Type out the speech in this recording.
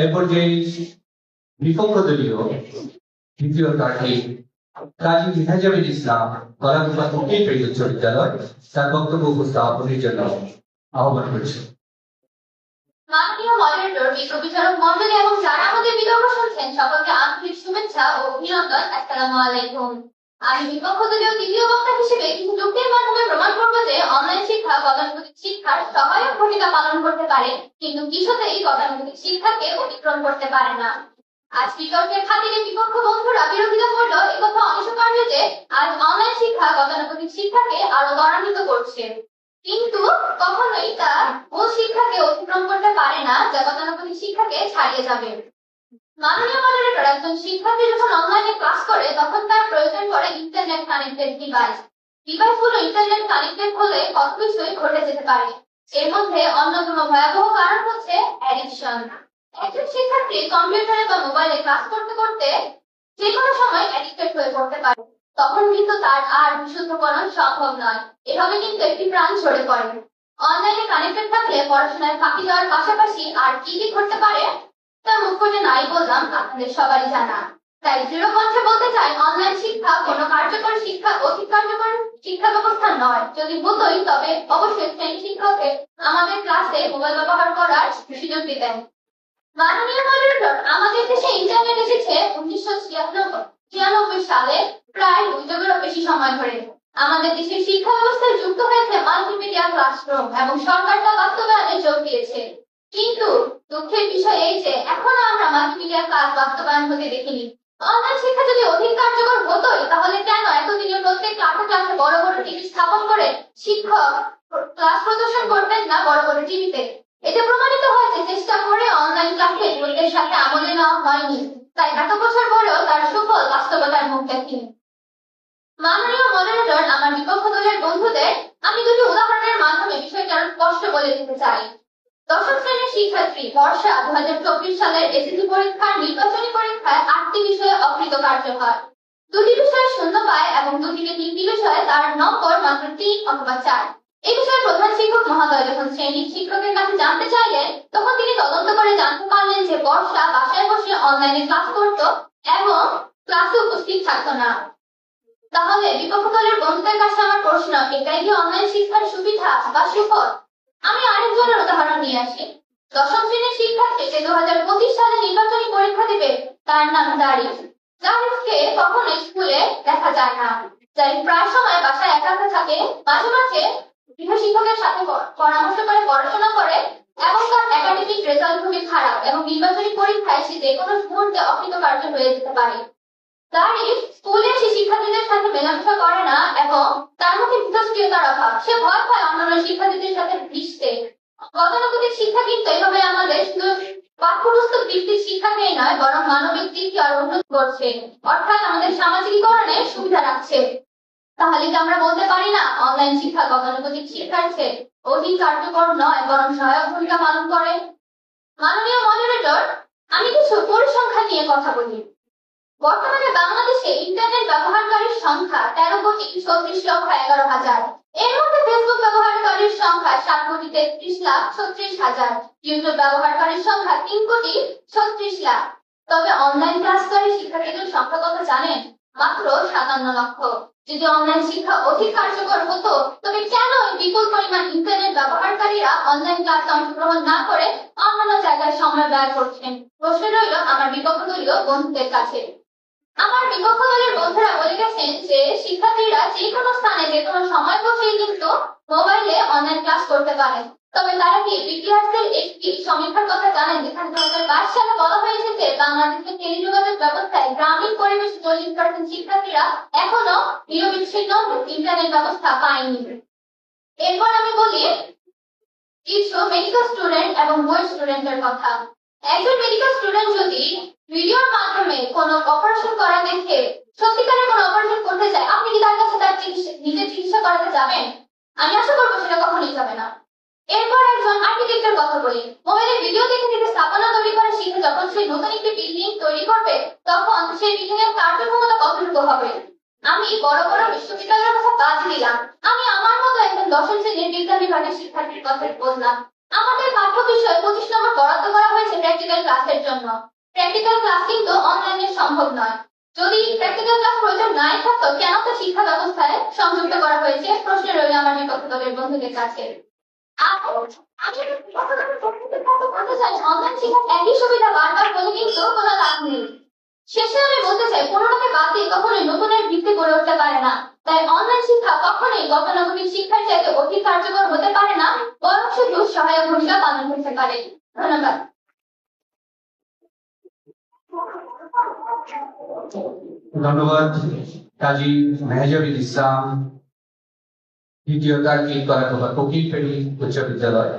এরপর যে বিপক্ষ দলীয় দ্বিতীয় প্রার্থী কাজী মেহাজাবিন ইসলাম কলাকুপা তৌকিফ উচ্চ বিদ্যালয়। তার বক্তব্য উপস্থাপনের জন্য আহ্বান করছি। মাননীয় মডারেটর বিশ্ববিদ্যালয় মন্ডলী এবং যারা আমাদের বিতর্ক শুনছেন, সকলকে আন্তরিক শুভেচ্ছা ও অভিনন্দন। আসসালামু আলাইকুম। আমি বিপক্ষ দলীয় দ্বিতীয় বক্তা হিসেবে কিছু যুক্তির মাধ্যমে প্রমাণ করব যে অনলাইন শিক্ষা গতানুগতিক শিক্ষার সহায়ক ভূমিকা পালন করতে পারে, কিন্তু কিছুতেই গতানুগতিক শিক্ষাকে অতিক্রম করতে পারে না। আজ বিতর্কের খাতিরে বিপক্ষ বন্ধুরা বিরোধিতা করল একথা অনস্বীকার্য যে আজ অনলাইন শিক্ষা গতানুগতিক শিক্ষাকে আরও ত্বরান্বিত করছে। কিন্তু কখনোই তা মূল শিক্ষাকে অতিক্রম করতে পারে না, যা গতানুগতিক শিক্ষাকে ছাড়িয়ে যাবে। একজন শিক্ষার্থী যখন অনলাইনে ক্লাস করে, তখন তার প্রয়োজন পড়ে ইন্টারনেট কানেক্টেড ডিভাইস ডিভাইসগুলো ইন্টারনেট কানেক্টেড হলে কত কিছুই ঘটে যেতে পারে। এর মধ্যে অন্যতম ভয়াবহ কারণ হচ্ছে অ্যাডিকশন একজন শিক্ষার্থী কম্পিউটারে বা মোবাইলে ক্লাস করতে করতে যে কোনো সময় অ্যাডিক্টেড হয়ে পড়তে পারে। তখন কিন্তু তার আর বিশুদ্ধকরণ সম্ভব নয়। এভাবে কিন্তু একটি প্রাণ ঝরে পড়ে। অনলাইনে কানেক্টেড থাকলে পড়াশোনায় ফাঁকি যাওয়ার পাশাপাশি আর কি কি ঘটতে পারে? তা মুখ নাই বললাম, আপনাদের সবারই জানা। তাই দৃঢ় কণ্ঠে বলতে চাই অনলাইন শিক্ষা কোনো কার্যকর শিক্ষা অতি কার্যকর শিক্ষা ব্যবস্থা নয়। যদি হতোই, তবে অবশ্যই শ্রেণি শিক্ষককে আমাদের ক্লাসে মোবাইল ব্যবহার করার সুযোগ দিতেন মাননীয় মডারেটর আমাদের দেশে ইন্টারনেট এসেছে উনিশশো ছিয়ানব্বই সালে, প্রায় দুই যুগেরও বেশি সময় ধরে। আমাদের দেশের শিক্ষা ব্যবস্থায় যুক্ত হয়েছে মাল্টিমিডিয়া ক্লাসরুম এবং সরকার তা বাস্তবায়নে জোর দিয়েছে। কিন্তু দুঃখের বিষয় এই যে, এখনও আমরা মাল্টিমিডিয়া ক্লাস বাস্তবায়ন হতে দেখিনি। অনলাইন শিক্ষা যদি অধিক কার্যকর হতোই, তাহলে কেন এতদিনে প্রত্যেক ক্লাসে ক্লাসে বড় বড় টিভি স্থাপন করে শিক্ষক ক্লাস প্রদর্শন করতেন না বড় বড় টিভিতে? এতে প্রমাণিত হয়েছে চেষ্টা করে অনলাইন ক্লাসে বইয়ের সাথে আমলে নেওয়া হয়নি। তাই এত বছর পরেও তার সুফল বাস্তবতার মুখ দেখেনি। মাননীয় মডারেটর আমার বিপক্ষ দলের বন্ধুদের, আমি দুটি উদাহরণের মাধ্যমে বিষয়টা আরও স্পষ্ট বলে দিতে চাই। দশম শ্রেণির শিক্ষার্থী বর্ষা দু হাজার চব্বিশ সালের এসএসসি পরীক্ষার নির্বাচনী পরীক্ষায় আটটি বিষয়ে অকৃতকার্য হয়। দুটি বিষয়ে শূন্য পায় এবং দুটিকে তিনটি বিষয়ে তার নম্বর মাত্র তিন অথবা চার। এই বিষয়ে প্রধান শিক্ষক মহোদয় যখন শ্রেণির শিক্ষকের কাছে জানতে চাইলেন তখন তিনি তদন্ত করে জানতে পারলেন যে বর্ষা বাসায় বসে অনলাইনে ক্লাস করত এবং ক্লাসে উপস্থিত থাকতো না। তাহলে বিপক্ষ দলের বন্ধুদের কাছে আমার প্রশ্ন, এটাই কি অনলাইন শিক্ষার সুবিধা বা সুফল? আমি আরেকজনের উদাহরণ নিয়ে আসি। দশম শ্রেণির শিক্ষার্থী যে দু হাজার পঁচিশ সালে নির্বাচনী পরীক্ষা দেবে, তার নাম জারিফ জারিফকে কখনো স্কুলে দেখা যায় না জারিফ প্রায় সময় বাসায় একা একা থাকে, মাঝে মাঝে গৃহ শিক্ষকের সাথে পরামর্শ করে, পড়াশোনা করে, এবং তার একাডেমিক রেজাল্ট খুবই খারাপ, এবং নির্বাচনী পরীক্ষায় সে যে কোনো মুহূর্তে অকৃতকার্য হয়ে যেতে পারে। জারিফ স্কুলে এসে শিক্ষার্থীদের সাথে মেলামেশা করে না এবং তার মধ্যে মিথস্ক্রিয়তার অভাব। সে ভয় পায় অন্যান্য শিক্ষার্থীদের সাথে মিশতে। গতানুগতিক শিক্ষা কিন্তু এভাবে আমাদের শুধু পাঠ্যপুস্তক ভিত্তিক শিক্ষাকেই নয়, বরং মানবিক দিককে আরও উন্নত করছে। অর্থাৎ আমাদের সামাজিকীকরণে সুবিধা রাখছে। তাহলে কি আমরা বলতে পারি না, অনলাইন শিক্ষা গতানুগতিক শিক্ষার চেয়ে অধিক কার্যকর নয়, বরং সহায়ক ভূমিকা পালন করে? মাননীয় মডারেটর আমি কিছু পরিসংখ্যান নিয়ে কথা বলি। বর্তমানে বাংলাদেশে ইন্টারনেট ব্যবহারকারীর সংখ্যা তেরো কোটি চৌত্রিশ লক্ষ এগারো হাজার। এর মধ্যে ফেসবুক ব্যবহারকারীর সংখ্যা সাত কোটি তেত্রিশ লাখ ছত্রিশ হাজার। ইউটিউব ব্যবহারকারীর সংখ্যা তিন কোটি ছত্রিশ লাখ। তবে অনলাইন ক্লাসকারী শিক্ষার্থীদের সংখ্যা কত জানেন? মাত্র সাতান্ন লক্ষ। যদি অনলাইন শিক্ষা অধিক কার্যকর হতো, তবে কেন বিপুল পরিমাণ ইন্টারনেট ব্যবহারকারীরা অনলাইন ক্লাসে অংশগ্রহণ না করে অন্যান্য জায়গায় সময় ব্যয় করছেন? প্রশ্ন রইল আমার বিপক্ষ দলীয় বন্ধুদের কাছে। আমার বিপক্ষ দলের বন্ধুরা বলে গেছেন যে, শিক্ষার্থীরা যে কোনো স্থানে যে কোনো সময় বসেই কিন্তু মোবাইলে অনলাইন ক্লাস করতে পারে। তবে তারা কি বিটিআরসির একটি সমীক্ষার কথা জানেন? যেখানে দু হাজার বাইশ সালে বলা হয়েছে যে বাংলাদেশের টেলিযোগাযোগ ব্যবস্থায় গ্রামীণ পরিবেশে চল্লিশ পার্সেন্ট শিক্ষার্থীরা এখনও নিরবিচ্ছিন্ন ইন্টারনেট ব্যবস্থা পায়নি। এরপর আমি বলি কিছু মেডিকেল স্টুডেন্ট এবং বই স্টুডেন্টের কথা। একজন মেডিকেল স্টুডেন্ট যদি ভিডিওর মাধ্যমে কোনো অপারেশন করা দেখে সত্যিকারের কোন অপারেশন করতে চায়, আপনি কি তার কাছে তার নিজের চিকিৎসা করাতে যাবেন? আমি আশা করব সেটা কখনোই যাবে না। এরপর একজন আর্কিটেক্টের কথা বলি। মোবাইলে ভিডিও দেখে দেখে স্থাপনা তৈরি করা শিখে যখন সে নতুন একটি বিল্ডিং তৈরি করবে, তখন সেই বিল্ডিং এর কার্যক্ষমতা কতটুকু হবে? আমি বড় বড় বিশ্ববিদ্যালয়ের কথা বাদ দিলাম। আমি আমার মতো একজন দশম শ্রেণির বিজ্ঞান বিভাগের শিক্ষার্থীর কথা বললাম। আমাদের পাঠ্য বিষয়ে পঁচিশ নম্বর বরাদ্দ করা হয়েছে প্র্যাকটিক্যাল ক্লাসের জন্য। প্র্যাকটিক্যাল ক্লাস কিন্তু অনলাইনে সম্ভব নয়। যদি প্র্যাকটিক্যাল ক্লাস প্রয়োজন নাই থাকতো, কেন তো শিক্ষা ব্যবস্থায় সংযুক্ত করা হয়েছে? প্রশ্ন রইল আমার বিপক্ষ দলের বন্ধুদের কাছে। কিন্তু কোনো লাভ নেই। শেষে বলতে চাই কখনোই নতুনের গড়ে উঠতে পারে না। তাই অনলাইন শিক্ষা কখনোই শিক্ষার অধিক কার্যকর হতে পারে না শুধু সহায়ক ভূমিকা পালন করতে পারে। ধন্যবাদ। ধন্যবাদ কাজী মেহজাবিল ইসলাম দ্বিতীয় তার্কিক কলাকোবা ফকির ফেরি উচ্চ বিদ্যালয়